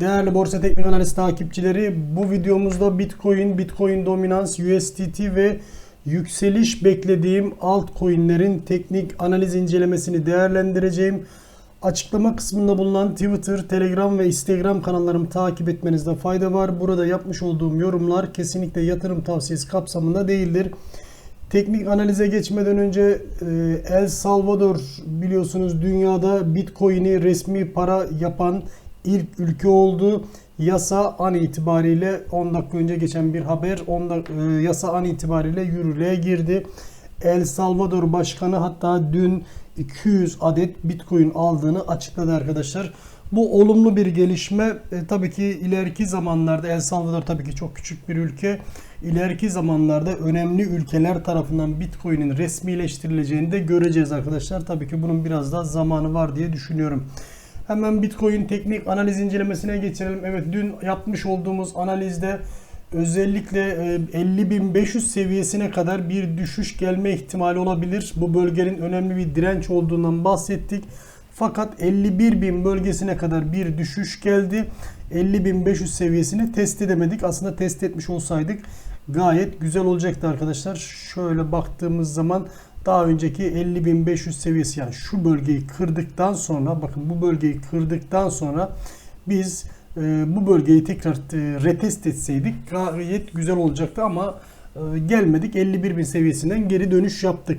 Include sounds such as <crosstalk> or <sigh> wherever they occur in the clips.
Değerli Borsa Teknik Analiz takipçileri bu videomuzda Bitcoin, Bitcoin dominans, USDT ve yükseliş beklediğim altcoin'lerin teknik analiz incelemesini değerlendireceğim. Açıklama kısmında bulunan Twitter, Telegram ve Instagram kanallarımı takip etmenizde fayda var. Burada yapmış olduğum yorumlar kesinlikle yatırım tavsiyesi kapsamında değildir. Teknik analize geçmeden önce e, El Salvador biliyorsunuz dünyada Bitcoin'i resmi para yapan ilk ülke oldu. Yasa an itibariyle 10 dakika önce geçen bir haber 10 dak- e, yasa an itibariyle yürürlüğe girdi. El Salvador Başkanı hatta dün 200 adet Bitcoin aldığını açıkladı arkadaşlar. Bu olumlu bir gelişme. E, tabii ki ileriki zamanlarda El Salvador tabii ki çok küçük bir ülke. İleriki zamanlarda önemli ülkeler tarafından Bitcoin'in resmileştirileceğini de göreceğiz arkadaşlar. Tabii ki bunun biraz daha zamanı var diye düşünüyorum. Hemen Bitcoin teknik analiz incelemesine geçelim. Evet dün yapmış olduğumuz analizde özellikle e, 50.500 seviyesine kadar bir düşüş gelme ihtimali olabilir. Bu bölgenin önemli bir direnç olduğundan bahsettik. Fakat 51.000 bölgesine kadar bir düşüş geldi. 50.500 seviyesini test edemedik. Aslında test etmiş olsaydık gayet güzel olacaktı arkadaşlar. Şöyle baktığımız zaman daha önceki 50.500 seviyesi yani şu bölgeyi kırdıktan sonra bakın bu bölgeyi kırdıktan sonra biz e, bu bölgeyi tekrar e, retest etseydik gayet güzel olacaktı ama e, gelmedik 51.000 seviyesinden geri dönüş yaptık.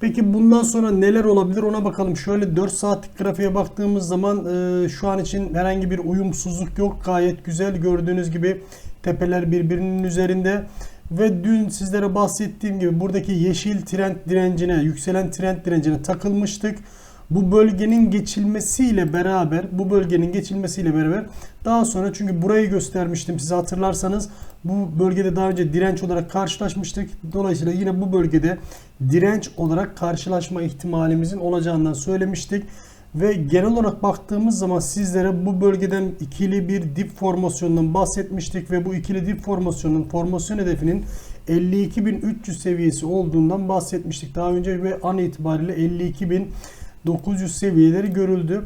Peki bundan sonra neler olabilir ona bakalım. Şöyle 4 saatlik grafiğe baktığımız zaman e, şu an için herhangi bir uyumsuzluk yok. Gayet güzel gördüğünüz gibi tepeler birbirinin üzerinde. Ve dün sizlere bahsettiğim gibi buradaki yeşil trend direncine, yükselen trend direncine takılmıştık. Bu bölgenin geçilmesiyle beraber, bu bölgenin geçilmesiyle beraber daha sonra çünkü burayı göstermiştim size hatırlarsanız bu bölgede daha önce direnç olarak karşılaşmıştık. Dolayısıyla yine bu bölgede direnç olarak karşılaşma ihtimalimizin olacağından söylemiştik. Ve genel olarak baktığımız zaman sizlere bu bölgeden ikili bir dip formasyonundan bahsetmiştik ve bu ikili dip formasyonun formasyon hedefinin 52.300 seviyesi olduğundan bahsetmiştik. Daha önce ve an itibariyle 52.900 seviyeleri görüldü.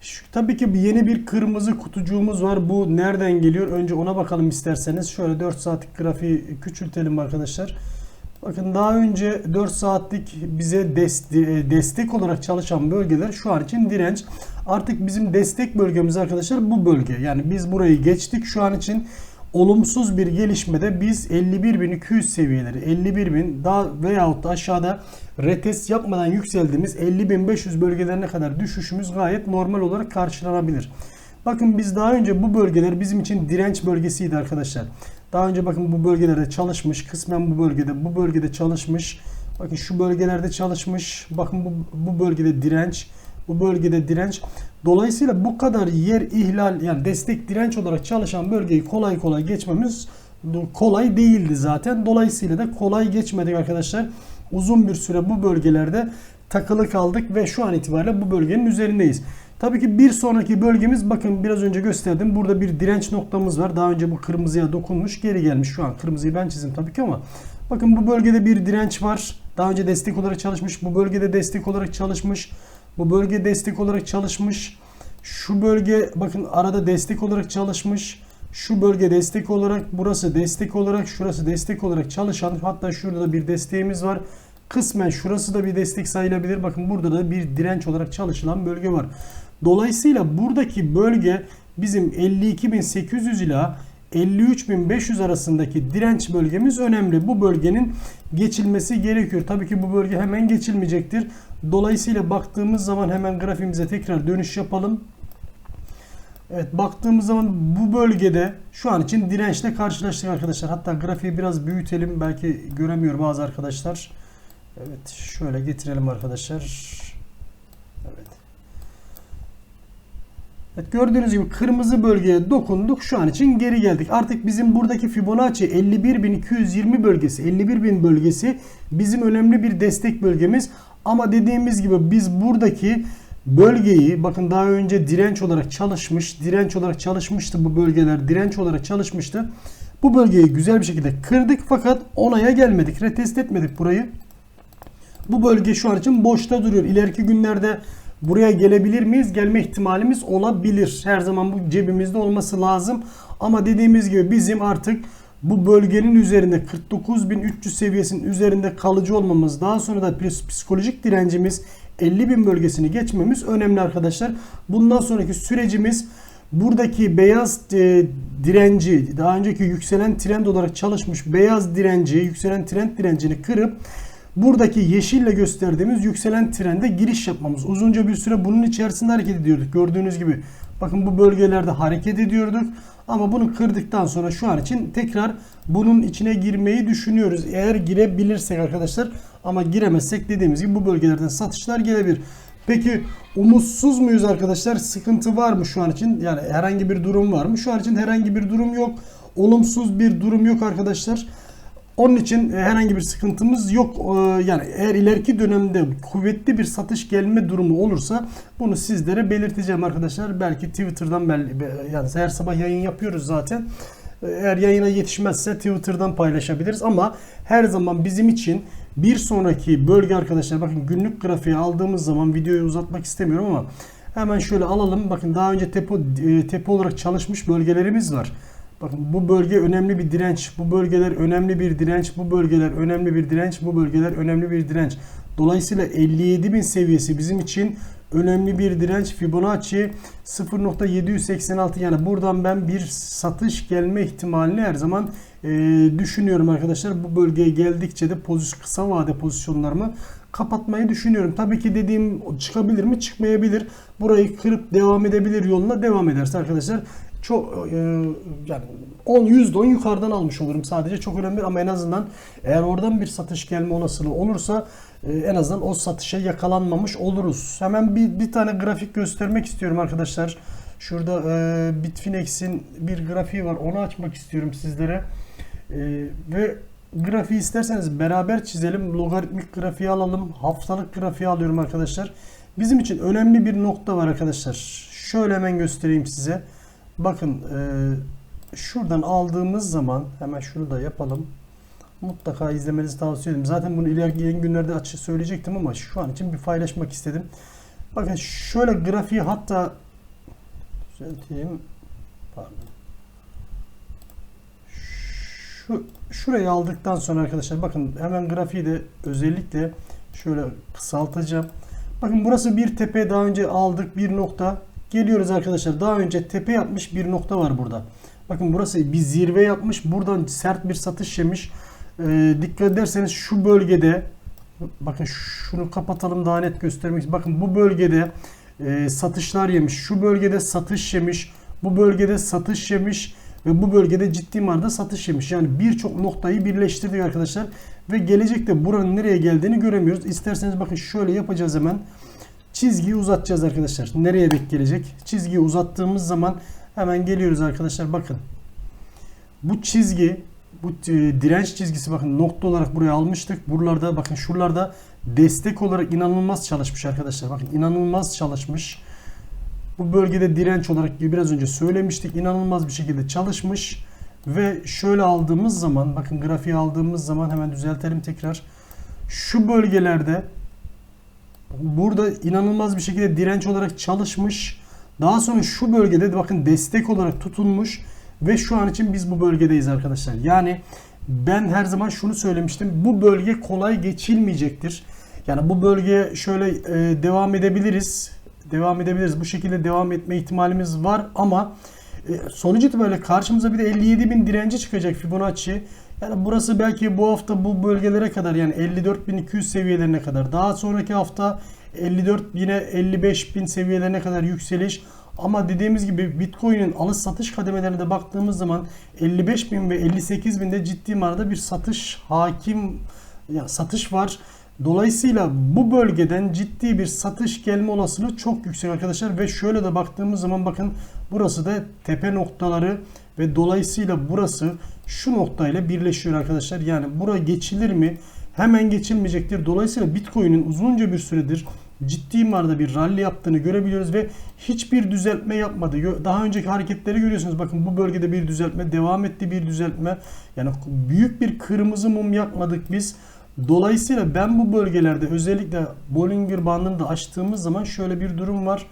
Şu, tabii ki yeni bir kırmızı kutucuğumuz var. Bu nereden geliyor? Önce ona bakalım isterseniz. Şöyle 4 saatlik grafiği küçültelim arkadaşlar. Bakın daha önce 4 saatlik bize destek, destek olarak çalışan bölgeler şu an için direnç. Artık bizim destek bölgemiz arkadaşlar bu bölge. Yani biz burayı geçtik şu an için olumsuz bir gelişmede biz 51.200 seviyeleri 51.000 daha veyahut da aşağıda retest yapmadan yükseldiğimiz 50.500 bölgelerine kadar düşüşümüz gayet normal olarak karşılanabilir. Bakın biz daha önce bu bölgeler bizim için direnç bölgesiydi arkadaşlar. Daha önce bakın bu bölgelerde çalışmış. Kısmen bu bölgede, bu bölgede çalışmış. Bakın şu bölgelerde çalışmış. Bakın bu, bu bölgede direnç. Bu bölgede direnç. Dolayısıyla bu kadar yer ihlal yani destek direnç olarak çalışan bölgeyi kolay kolay geçmemiz kolay değildi zaten. Dolayısıyla da kolay geçmedik arkadaşlar. Uzun bir süre bu bölgelerde takılı kaldık ve şu an itibariyle bu bölgenin üzerindeyiz. Tabii ki bir sonraki bölgemiz bakın biraz önce gösterdim. Burada bir direnç noktamız var. Daha önce bu kırmızıya dokunmuş geri gelmiş. Şu an kırmızıyı ben çizdim tabii ki ama bakın bu bölgede bir direnç var. Daha önce destek olarak çalışmış. Bu bölgede destek olarak çalışmış. Bu bölge destek olarak çalışmış. Şu bölge bakın arada destek olarak çalışmış. Şu bölge destek olarak, burası destek olarak, şurası destek olarak çalışan hatta şurada da bir desteğimiz var. Kısmen şurası da bir destek sayılabilir. Bakın burada da bir direnç olarak çalışılan bölge var. Dolayısıyla buradaki bölge bizim 52.800 ila 53.500 arasındaki direnç bölgemiz önemli. Bu bölgenin geçilmesi gerekiyor. Tabii ki bu bölge hemen geçilmeyecektir. Dolayısıyla baktığımız zaman hemen grafiğimize tekrar dönüş yapalım. Evet baktığımız zaman bu bölgede şu an için dirençle karşılaştık arkadaşlar. Hatta grafiği biraz büyütelim. Belki göremiyor bazı arkadaşlar. Evet şöyle getirelim arkadaşlar. Evet. Evet gördüğünüz gibi kırmızı bölgeye dokunduk. Şu an için geri geldik. Artık bizim buradaki Fibonacci 51.220 bölgesi, 51.000 bölgesi bizim önemli bir destek bölgemiz. Ama dediğimiz gibi biz buradaki bölgeyi bakın daha önce direnç olarak çalışmış, direnç olarak çalışmıştı bu bölgeler, direnç olarak çalışmıştı. Bu bölgeyi güzel bir şekilde kırdık fakat onaya gelmedik, retest etmedik burayı. Bu bölge şu an için boşta duruyor. İleriki günlerde Buraya gelebilir miyiz? Gelme ihtimalimiz olabilir. Her zaman bu cebimizde olması lazım. Ama dediğimiz gibi bizim artık bu bölgenin üzerinde 49.300 seviyesinin üzerinde kalıcı olmamız daha sonra da psikolojik direncimiz 50.000 bölgesini geçmemiz önemli arkadaşlar. Bundan sonraki sürecimiz buradaki beyaz e, direnci daha önceki yükselen trend olarak çalışmış beyaz direnci yükselen trend direncini kırıp buradaki yeşille gösterdiğimiz yükselen trende giriş yapmamız. Uzunca bir süre bunun içerisinde hareket ediyorduk. Gördüğünüz gibi bakın bu bölgelerde hareket ediyorduk. Ama bunu kırdıktan sonra şu an için tekrar bunun içine girmeyi düşünüyoruz. Eğer girebilirsek arkadaşlar ama giremezsek dediğimiz gibi bu bölgelerden satışlar gelebilir. Peki umutsuz muyuz arkadaşlar? Sıkıntı var mı şu an için? Yani herhangi bir durum var mı? Şu an için herhangi bir durum yok. Olumsuz bir durum yok arkadaşlar. Onun için e, herhangi bir sıkıntımız yok. E, yani eğer ileriki dönemde kuvvetli bir satış gelme durumu olursa bunu sizlere belirteceğim arkadaşlar. Belki Twitter'dan yani her sabah yayın yapıyoruz zaten. E, eğer yayına yetişmezse Twitter'dan paylaşabiliriz ama her zaman bizim için bir sonraki bölge arkadaşlar bakın günlük grafiği aldığımız zaman videoyu uzatmak istemiyorum ama hemen şöyle alalım. Bakın daha önce tepe, tepe olarak çalışmış bölgelerimiz var. Bakın bu bölge önemli bir direnç. Bu bölgeler önemli bir direnç. Bu bölgeler önemli bir direnç. Bu bölgeler önemli bir direnç. Dolayısıyla 57.000 seviyesi bizim için önemli bir direnç. Fibonacci 0.786 yani buradan ben bir satış gelme ihtimalini her zaman e, düşünüyorum arkadaşlar. Bu bölgeye geldikçe de pozisyon, kısa vade pozisyonlarımı kapatmayı düşünüyorum. Tabii ki dediğim çıkabilir mi? Çıkmayabilir. Burayı kırıp devam edebilir yoluna devam ederse arkadaşlar çok e, yani 10 %10 yukarıdan almış olurum sadece çok önemli ama en azından eğer oradan bir satış gelme olasılığı olursa e, en azından o satışa yakalanmamış oluruz. Hemen bir, bir tane grafik göstermek istiyorum arkadaşlar. Şurada e, Bitfinex'in bir grafiği var. Onu açmak istiyorum sizlere. E, ve grafiği isterseniz beraber çizelim. Logaritmik grafiği alalım. Haftalık grafiği alıyorum arkadaşlar. Bizim için önemli bir nokta var arkadaşlar. Şöyle hemen göstereyim size. Bakın e, şuradan aldığımız zaman hemen şunu da yapalım. Mutlaka izlemenizi tavsiye ederim. Zaten bunu ileriki günlerde açı söyleyecektim ama şu an için bir paylaşmak istedim. Bakın şöyle grafiği hatta düzelteyim. Pardon. Şu, şurayı aldıktan sonra arkadaşlar bakın hemen grafiği de özellikle şöyle kısaltacağım. Bakın burası bir tepe daha önce aldık bir nokta Geliyoruz arkadaşlar. Daha önce tepe yapmış bir nokta var burada. Bakın burası bir zirve yapmış. Buradan sert bir satış yemiş. Ee, dikkat ederseniz şu bölgede bakın şunu kapatalım daha net göstermek Bakın bu bölgede e, satışlar yemiş. Şu bölgede satış yemiş. Bu bölgede satış yemiş ve bu bölgede ciddi manada satış yemiş. Yani birçok noktayı birleştirdik arkadaşlar ve gelecekte buranın nereye geldiğini göremiyoruz. İsterseniz bakın şöyle yapacağız hemen. Çizgiyi uzatacağız arkadaşlar. Nereye denk gelecek? Çizgiyi uzattığımız zaman hemen geliyoruz arkadaşlar. Bakın. Bu çizgi bu e, direnç çizgisi bakın nokta olarak buraya almıştık. Buralarda bakın şuralarda destek olarak inanılmaz çalışmış arkadaşlar. Bakın inanılmaz çalışmış. Bu bölgede direnç olarak biraz önce söylemiştik. İnanılmaz bir şekilde çalışmış. Ve şöyle aldığımız zaman bakın grafiği aldığımız zaman hemen düzeltelim tekrar. Şu bölgelerde burada inanılmaz bir şekilde direnç olarak çalışmış. Daha sonra şu bölgede bakın destek olarak tutunmuş ve şu an için biz bu bölgedeyiz arkadaşlar. Yani ben her zaman şunu söylemiştim. Bu bölge kolay geçilmeyecektir. Yani bu bölgeye şöyle e, devam edebiliriz. Devam edebiliriz. Bu şekilde devam etme ihtimalimiz var ama e, sonuç itibariyle karşımıza bir de 57 bin direnci çıkacak Fibonacci. Yani burası belki bu hafta bu bölgelere kadar yani 54.200 seviyelerine kadar. Daha sonraki hafta 54 yine 55.000 seviyelerine kadar yükseliş. Ama dediğimiz gibi Bitcoin'in alış satış kademelerine de baktığımız zaman 55.000 ve 58.000'de ciddi manada bir satış hakim yani satış var. Dolayısıyla bu bölgeden ciddi bir satış gelme olasılığı çok yüksek arkadaşlar ve şöyle de baktığımız zaman bakın burası da tepe noktaları ve dolayısıyla burası şu noktayla birleşiyor arkadaşlar. Yani bura geçilir mi? Hemen geçilmeyecektir. Dolayısıyla Bitcoin'in uzunca bir süredir ciddi manada bir rally yaptığını görebiliyoruz ve hiçbir düzeltme yapmadı. Daha önceki hareketleri görüyorsunuz. Bakın bu bölgede bir düzeltme, devam etti bir düzeltme. Yani büyük bir kırmızı mum yakmadık biz. Dolayısıyla ben bu bölgelerde özellikle Bollinger bandını da açtığımız zaman şöyle bir durum var.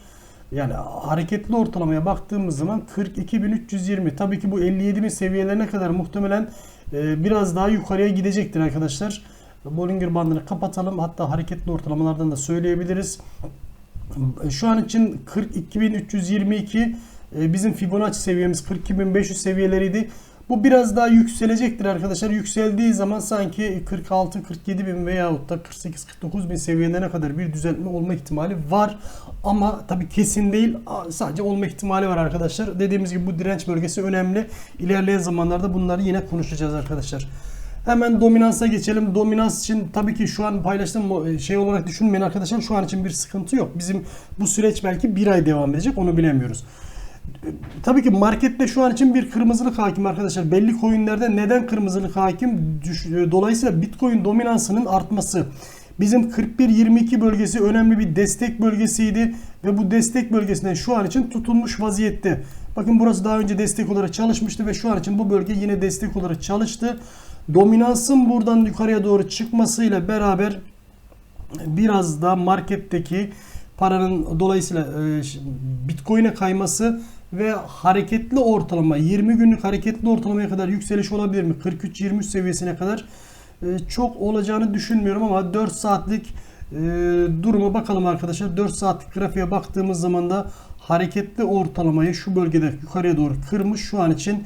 Yani hareketli ortalamaya baktığımız zaman 42.320. Tabii ki bu 57.000 seviyelerine kadar muhtemelen e, biraz daha yukarıya gidecektir arkadaşlar. Bollinger bandını kapatalım. Hatta hareketli ortalamalardan da söyleyebiliriz. Şu an için 42.322 e, bizim Fibonacci seviyemiz 42.500 seviyeleriydi. Bu biraz daha yükselecektir arkadaşlar. Yükseldiği zaman sanki 46 47 bin veyahut da 48 49 bin seviyelerine kadar bir düzeltme olma ihtimali var. Ama tabii kesin değil. Sadece olma ihtimali var arkadaşlar. Dediğimiz gibi bu direnç bölgesi önemli. İlerleyen zamanlarda bunları yine konuşacağız arkadaşlar. Hemen dominansa geçelim. Dominans için tabii ki şu an paylaştığım şey olarak düşünmeyin arkadaşlar. Şu an için bir sıkıntı yok. Bizim bu süreç belki bir ay devam edecek. Onu bilemiyoruz. Tabii ki markette şu an için bir kırmızılık hakim arkadaşlar. Belli coinlerde neden kırmızılık hakim? Dolayısıyla Bitcoin dominansının artması. Bizim 41-22 bölgesi önemli bir destek bölgesiydi ve bu destek bölgesinden şu an için tutulmuş vaziyette. Bakın burası daha önce destek olarak çalışmıştı ve şu an için bu bölge yine destek olarak çalıştı. Dominansın buradan yukarıya doğru çıkmasıyla beraber biraz da marketteki paranın dolayısıyla e, Bitcoin'e kayması ve hareketli ortalama 20 günlük hareketli ortalamaya kadar yükseliş olabilir mi? 43-23 seviyesine kadar e, çok olacağını düşünmüyorum ama 4 saatlik e, duruma bakalım arkadaşlar. 4 saatlik grafiğe baktığımız zaman da hareketli ortalamayı şu bölgede yukarıya doğru kırmış. Şu an için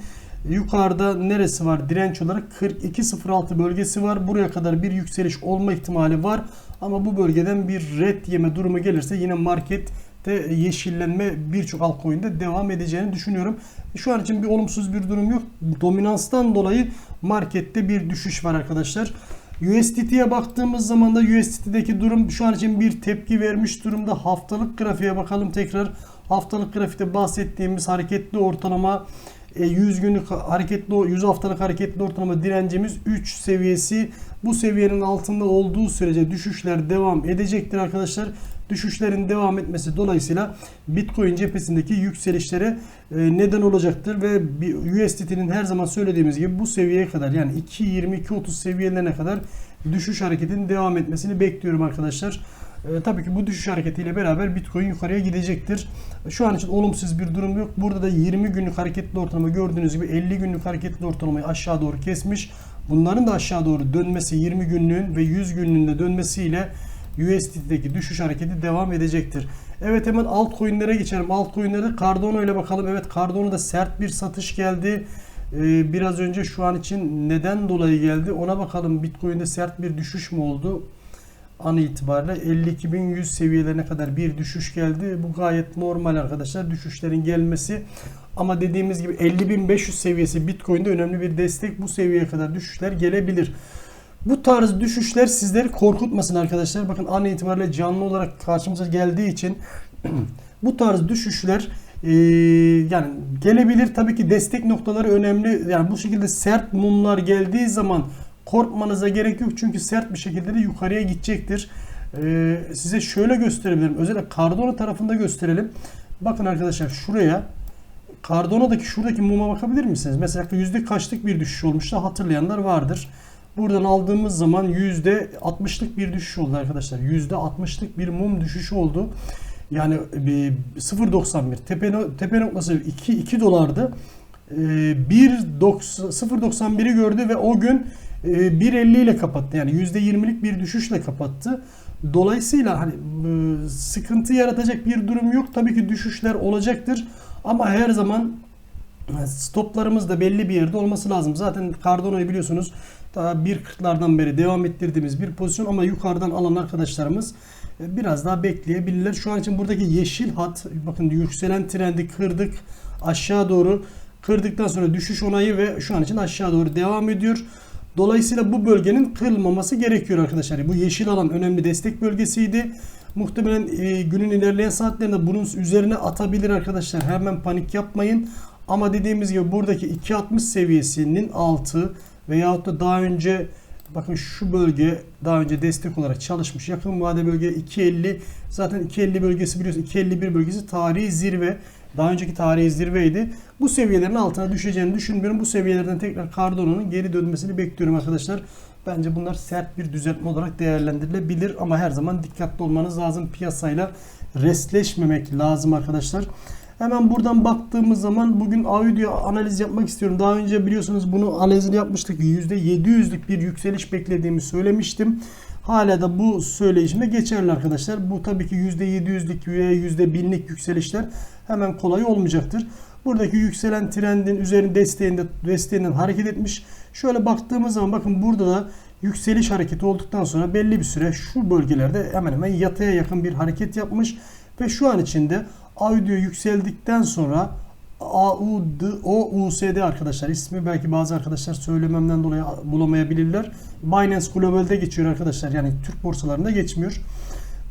yukarıda neresi var direnç olarak 42.06 bölgesi var. Buraya kadar bir yükseliş olma ihtimali var. Ama bu bölgeden bir red yeme durumu gelirse yine market de yeşillenme birçok altcoin'de devam edeceğini düşünüyorum. Şu an için bir olumsuz bir durum yok. Dominanstan dolayı markette bir düşüş var arkadaşlar. USDT'ye baktığımız zaman da USDT'deki durum şu an için bir tepki vermiş durumda. Haftalık grafiğe bakalım tekrar. Haftalık grafikte bahsettiğimiz hareketli ortalama 100 e, günlük hareketli 100 haftalık hareketli ortalama direncimiz 3 seviyesi. Bu seviyenin altında olduğu sürece düşüşler devam edecektir arkadaşlar düşüşlerin devam etmesi dolayısıyla Bitcoin cephesindeki yükselişlere e, neden olacaktır ve USDT'nin her zaman söylediğimiz gibi bu seviyeye kadar yani 2.20-2.30 seviyelerine kadar düşüş hareketinin devam etmesini bekliyorum arkadaşlar. E, tabii ki bu düşüş hareketiyle beraber Bitcoin yukarıya gidecektir. Şu an için olumsuz bir durum yok. Burada da 20 günlük hareketli ortalama gördüğünüz gibi 50 günlük hareketli ortalamayı aşağı doğru kesmiş. Bunların da aşağı doğru dönmesi 20 günlüğün ve 100 günlüğünde dönmesiyle USDT'deki düşüş hareketi devam edecektir. Evet hemen altcoin'lere geçelim. Altcoin'lere Cardano ile bakalım. Evet Cardano'da sert bir satış geldi. Ee, biraz önce şu an için neden dolayı geldi ona bakalım. Bitcoin'de sert bir düşüş mü oldu? An itibariyle 52.100 seviyelerine kadar bir düşüş geldi. Bu gayet normal arkadaşlar düşüşlerin gelmesi. Ama dediğimiz gibi 50.500 seviyesi Bitcoin'de önemli bir destek. Bu seviyeye kadar düşüşler gelebilir. Bu tarz düşüşler sizleri korkutmasın arkadaşlar. Bakın an itibariyle canlı olarak karşımıza geldiği için <clears throat> bu tarz düşüşler e, yani gelebilir. Tabii ki destek noktaları önemli. Yani bu şekilde sert mumlar geldiği zaman korkmanıza gerek yok. Çünkü sert bir şekilde de yukarıya gidecektir. E, size şöyle gösterebilirim. Özellikle Cardano tarafında gösterelim. Bakın arkadaşlar şuraya Cardano'daki şuradaki muma bakabilir misiniz? Mesela yüzde kaçlık bir düşüş olmuştu hatırlayanlar vardır. Buradan aldığımız zaman %60'lık bir düşüş oldu arkadaşlar. %60'lık bir mum düşüşü oldu. Yani 0.91 tepe, tepe noktası 2, 2 dolardı. 0.91'i ee, gördü ve o gün 1.50 e, ile kapattı. Yani %20'lik bir düşüşle kapattı. Dolayısıyla hani e, sıkıntı yaratacak bir durum yok. Tabii ki düşüşler olacaktır. Ama her zaman e, stoplarımız da belli bir yerde olması lazım. Zaten Cardano'yu biliyorsunuz daha 1.40'lardan beri devam ettirdiğimiz bir pozisyon ama yukarıdan alan arkadaşlarımız e, biraz daha bekleyebilirler. Şu an için buradaki yeşil hat bakın yükselen trendi kırdık aşağı doğru kırdıktan sonra düşüş onayı ve şu an için aşağı doğru devam ediyor. Dolayısıyla bu bölgenin kırılmaması gerekiyor arkadaşlar. Bu yeşil alan önemli destek bölgesiydi. Muhtemelen e, günün ilerleyen saatlerinde bunun üzerine atabilir arkadaşlar. Hemen panik yapmayın. Ama dediğimiz gibi buradaki 2.60 seviyesinin altı veyahut da daha önce bakın şu bölge daha önce destek olarak çalışmış. Yakın vade bölge 2.50 zaten 2.50 bölgesi biliyorsun 2.51 bölgesi tarihi zirve. Daha önceki tarihi zirveydi. Bu seviyelerin altına düşeceğini düşünmüyorum. Bu seviyelerden tekrar Cardano'nun geri dönmesini bekliyorum arkadaşlar. Bence bunlar sert bir düzeltme olarak değerlendirilebilir ama her zaman dikkatli olmanız lazım. Piyasayla restleşmemek lazım arkadaşlar. Hemen buradan baktığımız zaman bugün audio analiz yapmak istiyorum. Daha önce biliyorsunuz bunu analizini yapmıştık. %700'lük bir yükseliş beklediğimi söylemiştim. Hala da bu söyleyişimde geçerli arkadaşlar. Bu tabii ki %700'lük veya %1000'lik yükselişler hemen kolay olmayacaktır. Buradaki yükselen trendin üzerinde desteğinde, desteğinden hareket etmiş. Şöyle baktığımız zaman bakın burada da yükseliş hareketi olduktan sonra belli bir süre şu bölgelerde hemen hemen yataya yakın bir hareket yapmış. Ve şu an içinde audio yükseldikten sonra AUD, OUSD arkadaşlar ismi belki bazı arkadaşlar söylememden dolayı bulamayabilirler. Binance Global'de geçiyor arkadaşlar. Yani Türk borsalarında geçmiyor.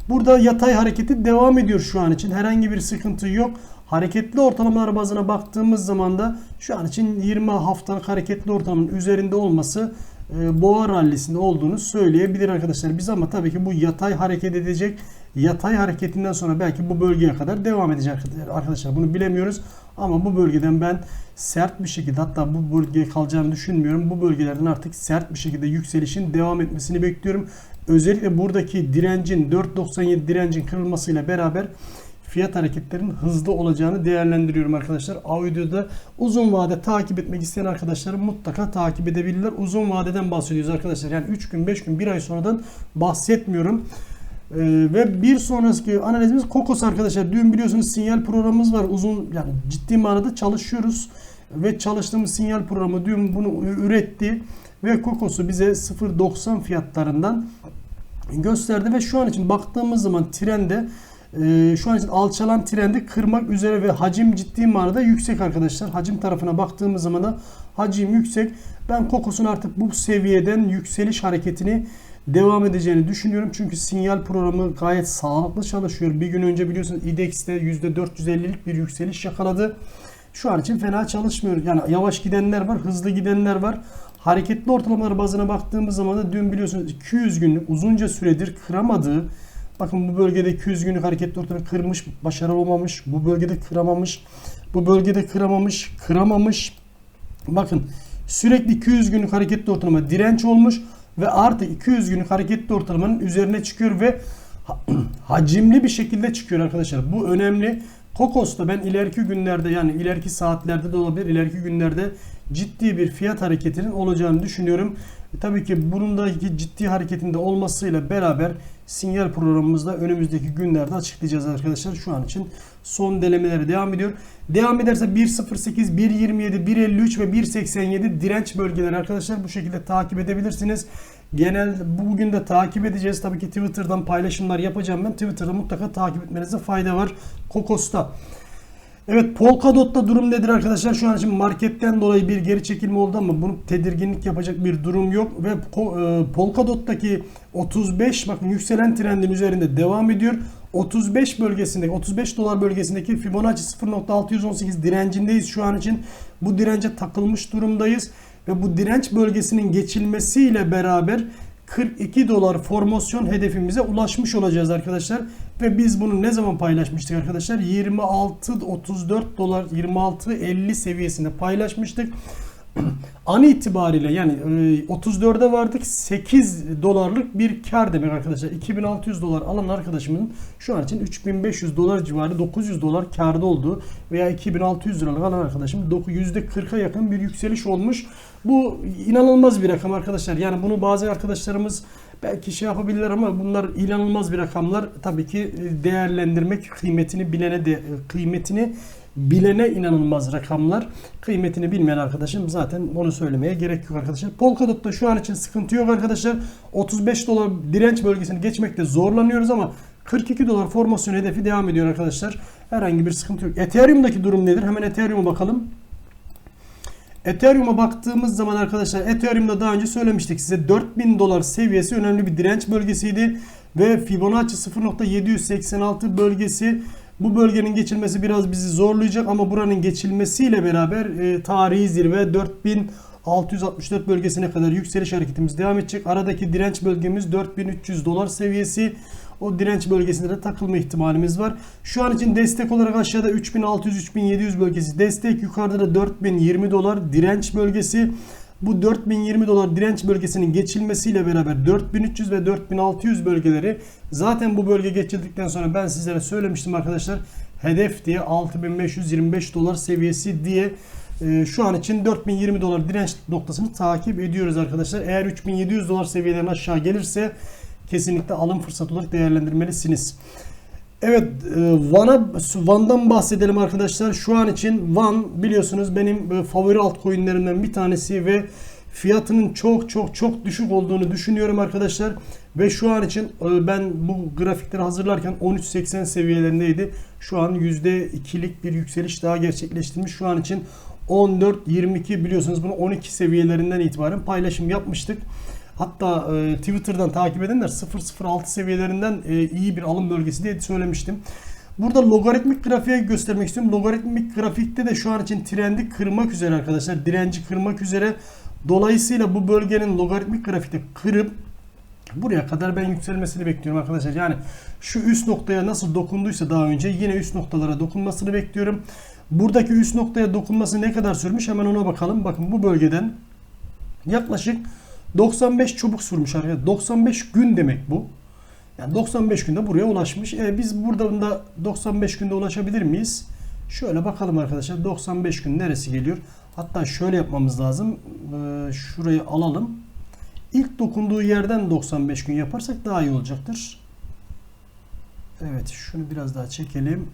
Burada yatay hareketi devam ediyor şu an için. Herhangi bir sıkıntı yok. Hareketli ortalamalar bazına baktığımız zaman da şu an için 20 haftalık hareketli ortalamanın üzerinde olması e, boğa rallisinde olduğunu söyleyebilir arkadaşlar. Biz ama tabii ki bu yatay hareket edecek. Yatay hareketinden sonra belki bu bölgeye kadar devam edecek arkadaşlar. Bunu bilemiyoruz. Ama bu bölgeden ben sert bir şekilde hatta bu bölgeye kalacağını düşünmüyorum. Bu bölgelerden artık sert bir şekilde yükselişin devam etmesini bekliyorum. Özellikle buradaki direncin 4.97 direncin kırılmasıyla beraber fiyat hareketlerinin hızlı olacağını değerlendiriyorum arkadaşlar. Audio'da uzun vade takip etmek isteyen arkadaşlarım mutlaka takip edebilirler. Uzun vadeden bahsediyoruz arkadaşlar. Yani 3 gün, 5 gün, 1 ay sonradan bahsetmiyorum. Ee, ve bir sonraki analizimiz Kokos arkadaşlar. Dün biliyorsunuz sinyal programımız var. Uzun yani ciddi manada çalışıyoruz. Ve çalıştığımız sinyal programı dün bunu üretti. Ve Kokos'u bize 0.90 fiyatlarından gösterdi. Ve şu an için baktığımız zaman trende e, şu an için alçalan trendi kırmak üzere ve hacim ciddi manada yüksek arkadaşlar. Hacim tarafına baktığımız zaman da hacim yüksek. Ben Kokos'un artık bu seviyeden yükseliş hareketini devam edeceğini düşünüyorum. Çünkü sinyal programı gayet sağlıklı çalışıyor. Bir gün önce biliyorsunuz IDX'te %450'lik bir yükseliş yakaladı. Şu an için fena çalışmıyor. Yani yavaş gidenler var, hızlı gidenler var. Hareketli ortalamalar bazına baktığımız zaman da dün biliyorsunuz 200 günlük uzunca süredir kıramadığı Bakın bu bölgede 200 günlük hareketli ortalama kırmış, başarılı olmamış. Bu bölgede kıramamış. Bu bölgede kıramamış, kıramamış. Bakın sürekli 200 günlük hareketli ortalama direnç olmuş ve artı 200 günlük hareketli ortalamanın üzerine çıkıyor ve <clears throat> hacimli bir şekilde çıkıyor arkadaşlar. Bu önemli. Kokos'ta ben ileriki günlerde yani ileriki saatlerde de olabilir, ileriki günlerde ciddi bir fiyat hareketinin olacağını düşünüyorum. Tabii ki bunun da ciddi hareketinde olmasıyla beraber sinyal programımızda önümüzdeki günlerde açıklayacağız arkadaşlar. Şu an için son denemeleri devam ediyor. Devam ederse 1.08, 1.27, 1.53 ve 1.87 direnç bölgeleri arkadaşlar bu şekilde takip edebilirsiniz. Genel bugün de takip edeceğiz. Tabii ki Twitter'dan paylaşımlar yapacağım ben. Twitter'da mutlaka takip etmenize fayda var. Kokos'ta. Evet Polkadot'ta durum nedir arkadaşlar? Şu an için marketten dolayı bir geri çekilme oldu ama bunu tedirginlik yapacak bir durum yok. Ve e, Polkadot'taki 35 bakın yükselen trendin üzerinde devam ediyor. 35 bölgesindeki 35 dolar bölgesindeki Fibonacci 0.618 direncindeyiz şu an için. Bu dirence takılmış durumdayız ve bu direnç bölgesinin geçilmesiyle beraber 42 dolar formasyon hedefimize ulaşmış olacağız arkadaşlar. Ve biz bunu ne zaman paylaşmıştık arkadaşlar? 26 34 dolar 26 50 seviyesinde paylaşmıştık. <clears throat> An itibariyle yani 34'e vardık 8 dolarlık bir kar demek arkadaşlar. 2600 dolar alan arkadaşımın şu an için 3500 dolar civarı 900 dolar karda olduğu veya 2600 liralık alan arkadaşım %40'a yakın bir yükseliş olmuş. Bu inanılmaz bir rakam arkadaşlar. Yani bunu bazı arkadaşlarımız belki şey yapabilirler ama bunlar inanılmaz bir rakamlar. Tabii ki değerlendirmek kıymetini bilene de kıymetini bilene inanılmaz rakamlar. Kıymetini bilmeyen arkadaşım zaten onu söylemeye gerek yok arkadaşlar. Polkadot'ta şu an için sıkıntı yok arkadaşlar. 35 dolar direnç bölgesini geçmekte zorlanıyoruz ama 42 dolar formasyon hedefi devam ediyor arkadaşlar. Herhangi bir sıkıntı yok. Ethereum'daki durum nedir? Hemen Ethereum'a bakalım. Ethereum'a baktığımız zaman arkadaşlar Ethereum'da daha önce söylemiştik size 4000 dolar seviyesi önemli bir direnç bölgesiydi ve Fibonacci 0.786 bölgesi bu bölgenin geçilmesi biraz bizi zorlayacak ama buranın geçilmesiyle beraber e, tarihi zirve 4664 bölgesine kadar yükseliş hareketimiz devam edecek. Aradaki direnç bölgemiz 4300 dolar seviyesi. O direnç bölgesinde de takılma ihtimalimiz var. Şu an için destek olarak aşağıda 3600-3700 bölgesi destek. Yukarıda da 4020 dolar direnç bölgesi. Bu 4020 dolar direnç bölgesinin geçilmesiyle beraber 4300 ve 4600 bölgeleri zaten bu bölge geçildikten sonra ben sizlere söylemiştim arkadaşlar. Hedef diye 6525 dolar seviyesi diye e, şu an için 4020 dolar direnç noktasını takip ediyoruz arkadaşlar. Eğer 3700 dolar seviyelerine aşağı gelirse kesinlikle alım fırsatı olarak değerlendirmelisiniz. Evet, e, Van'a Van'dan bahsedelim arkadaşlar. Şu an için Van biliyorsunuz benim e, favori altcoin'lerimden bir tanesi ve fiyatının çok çok çok düşük olduğunu düşünüyorum arkadaşlar. Ve şu an için e, ben bu grafikleri hazırlarken 13.80 seviyelerindeydi. Şu an %2'lik bir yükseliş daha gerçekleştirmiş. Şu an için 14.22 biliyorsunuz bunu 12 seviyelerinden itibaren paylaşım yapmıştık. Hatta e, Twitter'dan takip edenler 006 seviyelerinden e, iyi bir alım bölgesi diye söylemiştim. Burada logaritmik grafiğe göstermek istiyorum. Logaritmik grafikte de şu an için trendi kırmak üzere arkadaşlar. Direnci kırmak üzere. Dolayısıyla bu bölgenin logaritmik grafikte kırıp buraya kadar ben yükselmesini bekliyorum arkadaşlar. Yani şu üst noktaya nasıl dokunduysa daha önce yine üst noktalara dokunmasını bekliyorum. Buradaki üst noktaya dokunması ne kadar sürmüş hemen ona bakalım. Bakın bu bölgeden yaklaşık 95 çubuk sürmüş arkadaşlar. 95 gün demek bu. Yani 95 günde buraya ulaşmış. E biz buradan da 95 günde ulaşabilir miyiz? Şöyle bakalım arkadaşlar. 95 gün neresi geliyor? Hatta şöyle yapmamız lazım. Ee, şurayı alalım. İlk dokunduğu yerden 95 gün yaparsak daha iyi olacaktır. Evet şunu biraz daha çekelim.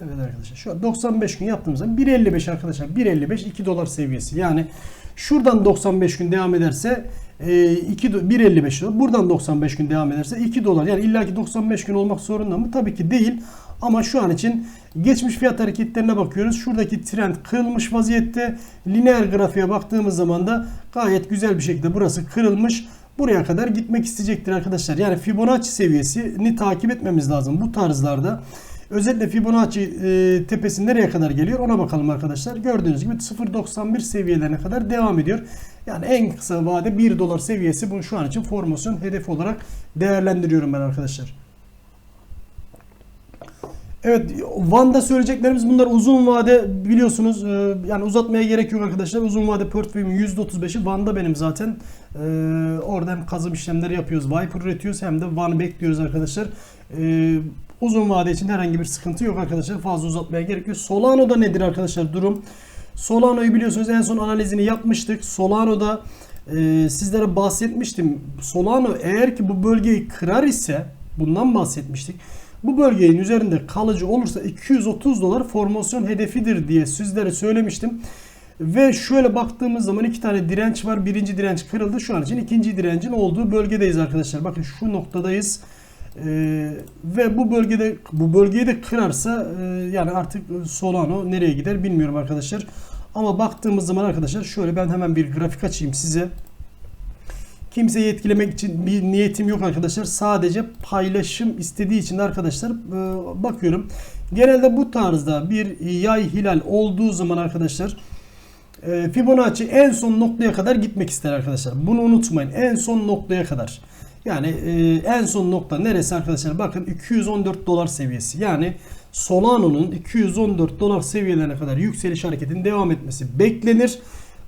Evet arkadaşlar şu an 95 gün yaptığımız zaman 1.55 arkadaşlar 1.55 2 dolar seviyesi. Yani şuradan 95 gün devam ederse 2 1.55 dolar. Buradan 95 gün devam ederse 2 dolar. Yani illaki 95 gün olmak zorunda mı? Tabii ki değil. Ama şu an için geçmiş fiyat hareketlerine bakıyoruz. Şuradaki trend kırılmış vaziyette. Lineer grafiğe baktığımız zaman da gayet güzel bir şekilde burası kırılmış. Buraya kadar gitmek isteyecektir arkadaşlar. Yani Fibonacci seviyesini takip etmemiz lazım bu tarzlarda. Özellikle Fibonacci e, tepesi nereye kadar geliyor ona bakalım arkadaşlar. Gördüğünüz gibi 0.91 seviyelerine kadar devam ediyor. Yani en kısa vade 1 dolar seviyesi bunu şu an için formasyon hedefi olarak değerlendiriyorum ben arkadaşlar. Evet Van'da söyleyeceklerimiz bunlar uzun vade biliyorsunuz e, yani uzatmaya gerek yok arkadaşlar. Uzun vade portföyümün %35'i Van'da benim zaten. E, orada hem kazım işlemleri yapıyoruz, Viper üretiyoruz hem de Van'ı bekliyoruz arkadaşlar. E, uzun vade için herhangi bir sıkıntı yok arkadaşlar. Fazla uzatmaya gerek yok. Solano'da nedir arkadaşlar durum? Solano'yu biliyorsunuz en son analizini yapmıştık. Solano'da e, sizlere bahsetmiştim. Solano eğer ki bu bölgeyi kırar ise bundan bahsetmiştik. Bu bölgenin üzerinde kalıcı olursa 230 dolar formasyon hedefidir diye sizlere söylemiştim. Ve şöyle baktığımız zaman iki tane direnç var. Birinci direnç kırıldı. Şu an için ikinci direncin olduğu bölgedeyiz arkadaşlar. Bakın şu noktadayız. Ee, ve bu bölgede bu bölgeyi de kırarsa e, yani artık Solano nereye gider bilmiyorum arkadaşlar. Ama baktığımız zaman arkadaşlar şöyle ben hemen bir grafik açayım size. Kimseyi etkilemek için bir niyetim yok arkadaşlar. Sadece paylaşım istediği için arkadaşlar e, bakıyorum. Genelde bu tarzda bir yay hilal olduğu zaman arkadaşlar e, Fibonacci en son noktaya kadar gitmek ister arkadaşlar. Bunu unutmayın. En son noktaya kadar. Yani e, en son nokta neresi arkadaşlar? Bakın 214 dolar seviyesi. Yani Solano'nun 214 dolar seviyelerine kadar yükseliş hareketinin devam etmesi beklenir.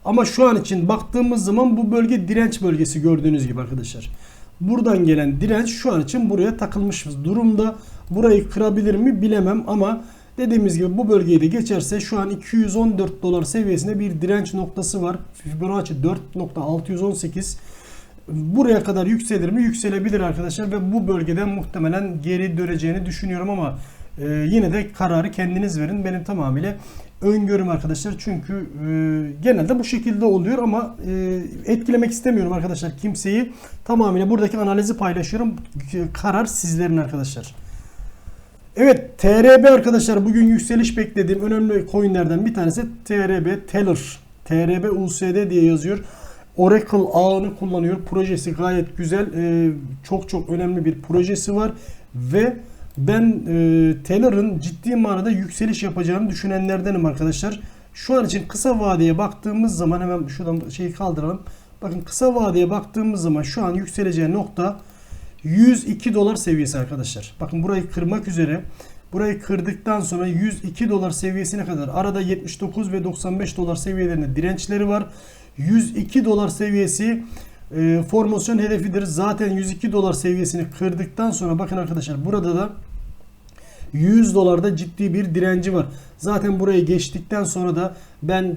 Ama şu an için baktığımız zaman bu bölge direnç bölgesi gördüğünüz gibi arkadaşlar. Buradan gelen direnç şu an için buraya takılmış durumda. Burayı kırabilir mi bilemem ama dediğimiz gibi bu bölgeyi de geçerse şu an 214 dolar seviyesinde bir direnç noktası var. Fibonacci 4.618 buraya kadar yükselir mi? Yükselebilir arkadaşlar ve bu bölgeden muhtemelen geri döneceğini düşünüyorum ama e, yine de kararı kendiniz verin. Benim tamamıyla öngörüm arkadaşlar. Çünkü e, genelde bu şekilde oluyor ama e, etkilemek istemiyorum arkadaşlar kimseyi. Tamamıyla buradaki analizi paylaşıyorum. Karar sizlerin arkadaşlar. Evet TRB arkadaşlar bugün yükseliş beklediğim önemli coinlerden bir tanesi TRB Teller. TRB USD diye yazıyor. Oracle ağını kullanıyor. Projesi gayet güzel. Ee, çok çok önemli bir projesi var. Ve ben e, Teller'ın ciddi manada yükseliş yapacağını düşünenlerdenim arkadaşlar. Şu an için kısa vadeye baktığımız zaman hemen şuradan şeyi kaldıralım. Bakın kısa vadeye baktığımız zaman şu an yükseleceği nokta 102 dolar seviyesi arkadaşlar. Bakın burayı kırmak üzere. Burayı kırdıktan sonra 102 dolar seviyesine kadar arada 79 ve 95 dolar seviyelerinde dirençleri var. 102 dolar seviyesi e, formasyon hedefidir. Zaten 102 dolar seviyesini kırdıktan sonra bakın arkadaşlar burada da 100 dolarda ciddi bir direnci var. Zaten burayı geçtikten sonra da ben e,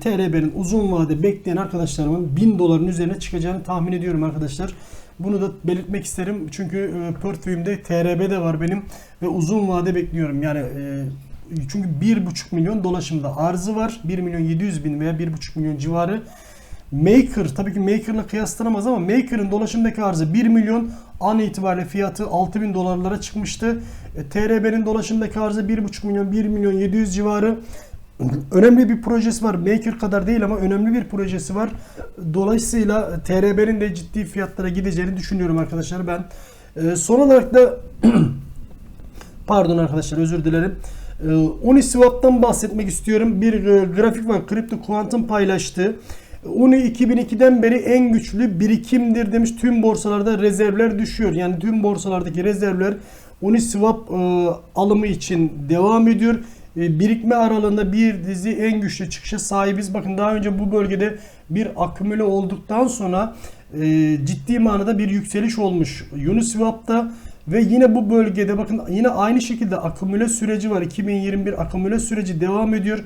TRB'nin uzun vade bekleyen arkadaşlarımın 1000 doların üzerine çıkacağını tahmin ediyorum arkadaşlar. Bunu da belirtmek isterim. Çünkü e, portföyümde TRB de var benim ve uzun vade bekliyorum. Yani e, çünkü 1,5 milyon dolaşımda arzı var. 1 milyon 700 bin veya 1,5 milyon civarı. Maker tabii ki Maker'la kıyaslanamaz ama Maker'ın dolaşımdaki arzı 1 milyon an itibariyle fiyatı 6000 dolarlara çıkmıştı. E, TRB'nin dolaşımdaki arzı 1,5 milyon 1 milyon 700 civarı. Önemli bir projesi var. Maker kadar değil ama önemli bir projesi var. Dolayısıyla TRB'nin de ciddi fiyatlara gideceğini düşünüyorum arkadaşlar ben. E, son olarak da <clears throat> pardon arkadaşlar özür dilerim. Uniswap'tan bahsetmek istiyorum. Bir e, grafik var. Crypto Quantum paylaştı. Uni 2002'den beri en güçlü birikimdir demiş. Tüm borsalarda rezervler düşüyor. Yani tüm borsalardaki rezervler Uniswap e, alımı için devam ediyor. E, birikme aralığında bir dizi en güçlü çıkışa sahibiz. Bakın daha önce bu bölgede bir akümüle olduktan sonra e, ciddi manada bir yükseliş olmuş Uniswap'ta ve yine bu bölgede bakın yine aynı şekilde akümüle süreci var. 2021 akümüle süreci devam ediyor.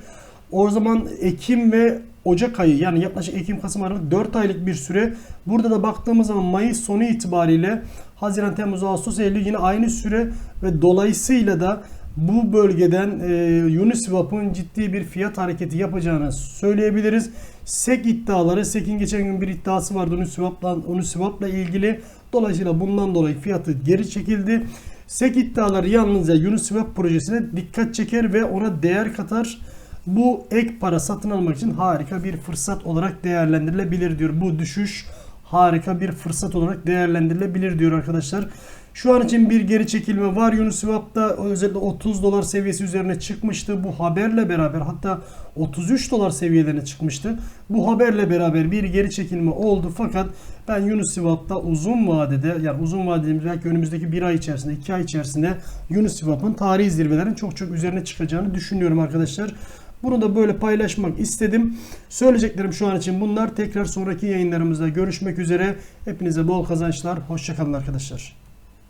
O zaman Ekim ve Ocak ayı yani yaklaşık Ekim Kasım Aralık 4 aylık bir süre. Burada da baktığımız zaman Mayıs sonu itibariyle Haziran Temmuz Ağustos Eylül yine aynı süre ve dolayısıyla da bu bölgeden e, Uniswap'ın ciddi bir fiyat hareketi yapacağını söyleyebiliriz. SEC iddiaları, SEC'in geçen gün bir iddiası vardı Uniswap'la, Uniswap'la ilgili. Dolayısıyla bundan dolayı fiyatı geri çekildi. SEC iddiaları yalnızca Uniswap projesine dikkat çeker ve ona değer katar. Bu ek para satın almak için harika bir fırsat olarak değerlendirilebilir diyor. Bu düşüş harika bir fırsat olarak değerlendirilebilir diyor arkadaşlar. Şu an için bir geri çekilme var. Uniswap'ta özellikle 30 dolar seviyesi üzerine çıkmıştı. Bu haberle beraber hatta 33 dolar seviyelerine çıkmıştı. Bu haberle beraber bir geri çekilme oldu. Fakat ben Uniswap'ta uzun vadede yani uzun vadede belki önümüzdeki bir ay içerisinde, iki ay içerisinde Uniswap'ın tarihi zirvelerin çok çok üzerine çıkacağını düşünüyorum arkadaşlar. Bunu da böyle paylaşmak istedim. Söyleyeceklerim şu an için bunlar. Tekrar sonraki yayınlarımızda görüşmek üzere. Hepinize bol kazançlar. Hoşçakalın arkadaşlar.